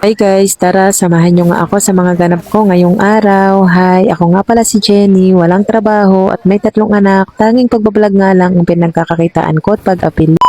Hi guys, tara samahan nyo nga ako sa mga ganap ko ngayong araw. Hi, ako nga pala si Jenny, walang trabaho at may tatlong anak. Tanging pagbablog nga lang ang pinagkakakitaan ko at pag-apil.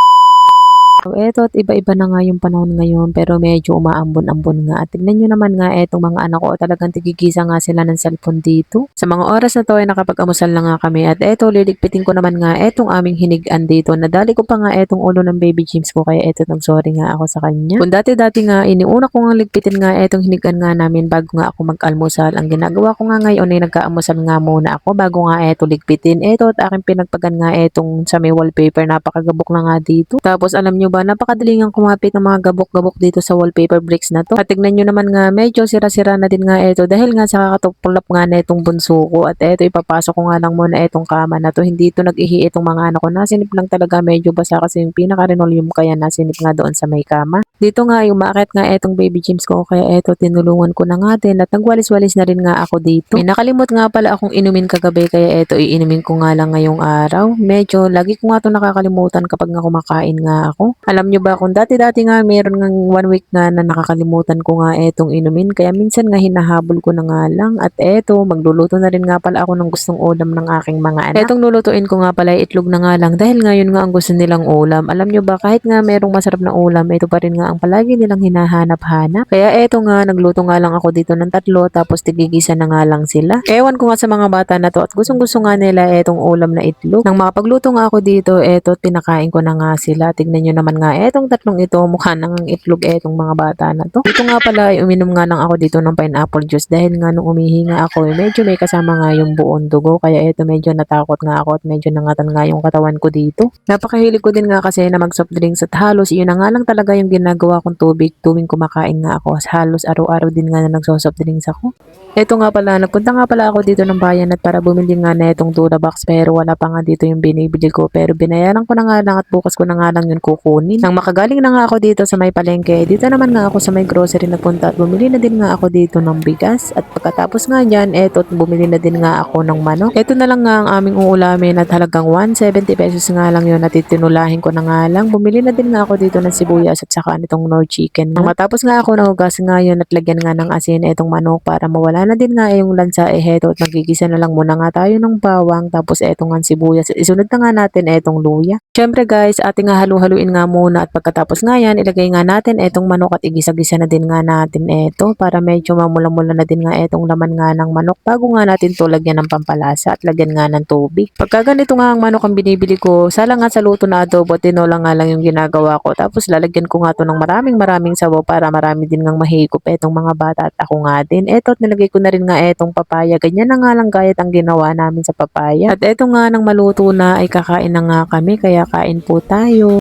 Eto at iba-iba na nga yung panahon ngayon pero medyo umaambon-ambon nga. At tignan nyo naman nga etong mga anak ko talagang tigigisa nga sila ng cellphone dito. Sa mga oras na to ay nakapag-amusal na nga kami at eto liligpitin ko naman nga etong aming hinigan dito. Nadali ko pa nga etong ulo ng baby James ko kaya eto nag-sorry nga ako sa kanya. Kung dati-dati nga iniuna ko nga ligpitin nga etong hinigan nga namin bago nga ako mag-almusal. Ang ginagawa ko nga ngayon ay nagka-almusal nga muna ako bago nga eto ligpitin. Eto at aking pinagpagan nga etong sa may wallpaper. Napakagabok na nga dito. Tapos alam nyo ba, napakadaling ang kumapit ng mga gabok-gabok dito sa wallpaper bricks na to. At tignan nyo naman nga, medyo sira-sira na din nga ito dahil nga sa kakatupulap nga na itong bunso ko. At eto, ipapasok ko nga lang muna itong kama na to. Hindi ito nag-ihi itong mga anak ko. Nasinip lang talaga medyo basa kasi yung pinaka-linoleum kaya nasinip nga doon sa may kama. Dito nga, yung umaakit nga etong baby James ko. Kaya eto, tinulungan ko na nga din at nagwalis-walis na rin nga ako dito. May nakalimot nga pala akong inumin kagabi kaya eto, iinumin ko nga lang ngayong araw. Medyo, lagi ko nga ito nakakalimutan kapag nga kumakain nga ako. Alam nyo ba kung dati-dati nga meron ng one week nga na nakakalimutan ko nga etong inumin kaya minsan nga hinahabol ko na nga lang at eto magluluto na rin nga pala ako ng gustong ulam ng aking mga anak. Etong lulutuin ko nga pala itlog na nga lang dahil ngayon nga ang gusto nilang ulam. Alam nyo ba kahit nga merong masarap na ulam ito pa rin nga ang palagi nilang hinahanap-hanap. Kaya eto nga nagluto nga lang ako dito ng tatlo tapos tigigisa na nga lang sila. Ewan ko nga sa mga bata na to at gustong gusto nga nila etong ulam na itlog. Nang makapagluto nga ako dito eto pinakain ko na nga sila. Tignan nyo naman nga etong tatlong ito mukha nang ang itlog etong mga bata na to. Dito nga pala ay uminom nga lang ako dito ng pineapple juice dahil nga nung umihi nga ako eh, medyo may kasama nga yung buong dugo kaya eto medyo natakot nga ako at medyo nangatan nga yung katawan ko dito. Napakahilig ko din nga kasi na mag soft drinks at halos yun na nga lang talaga yung ginagawa kong tubig tuwing kumakain nga ako. Halos araw-araw din nga na nagsosoft drinks ako. Eto nga pala, nagpunta nga pala ako dito ng bayan at para bumili nga na itong Dura box pero wala pa nga dito yung binibili ko pero binayaran ko na nga lang at bukas ko na nga lang yun kukunin. Nang makagaling na nga ako dito sa may palengke, dito naman nga ako sa may grocery nagpunta at bumili na din nga ako dito ng bigas at pagkatapos nga dyan, eto bumili na din nga ako ng manok. Eto na lang nga ang aming uulamin at halagang 170 pesos nga lang yun at itinulahin ko na nga lang. Bumili na din nga ako dito ng sibuyas at saka nitong nor chicken. Nang matapos nga ako nahugas nga yun at lagyan nga ng asin itong manok para mawala na din nga yung lansa eh heto at magigisa na lang muna nga tayo ng bawang tapos etong nga sibuyas. Isunod na nga natin etong luya. Syempre guys, ating nga halu-haluin nga muna at pagkatapos nga yan, ilagay nga natin etong manok at igisa-gisa na din nga natin eto para medyo mamula-mula na din nga etong laman nga ng manok bago nga natin to lagyan ng pampalasa at lagyan nga ng tubig. Pagka ganito nga ang manok ang binibili ko, sala nga sa luto na adobo, tinola nga lang yung ginagawa ko. Tapos lalagyan ko nga to ng maraming maraming sabaw para marami din ngang mahigop etong mga bata at ako nga din. Eto at nilagay ko na rin nga etong papaya. Ganyan na nga lang gayat ang ginawa namin sa papaya. At eto nga nang maluto na ay kakain na nga kami kaya kain po tayo.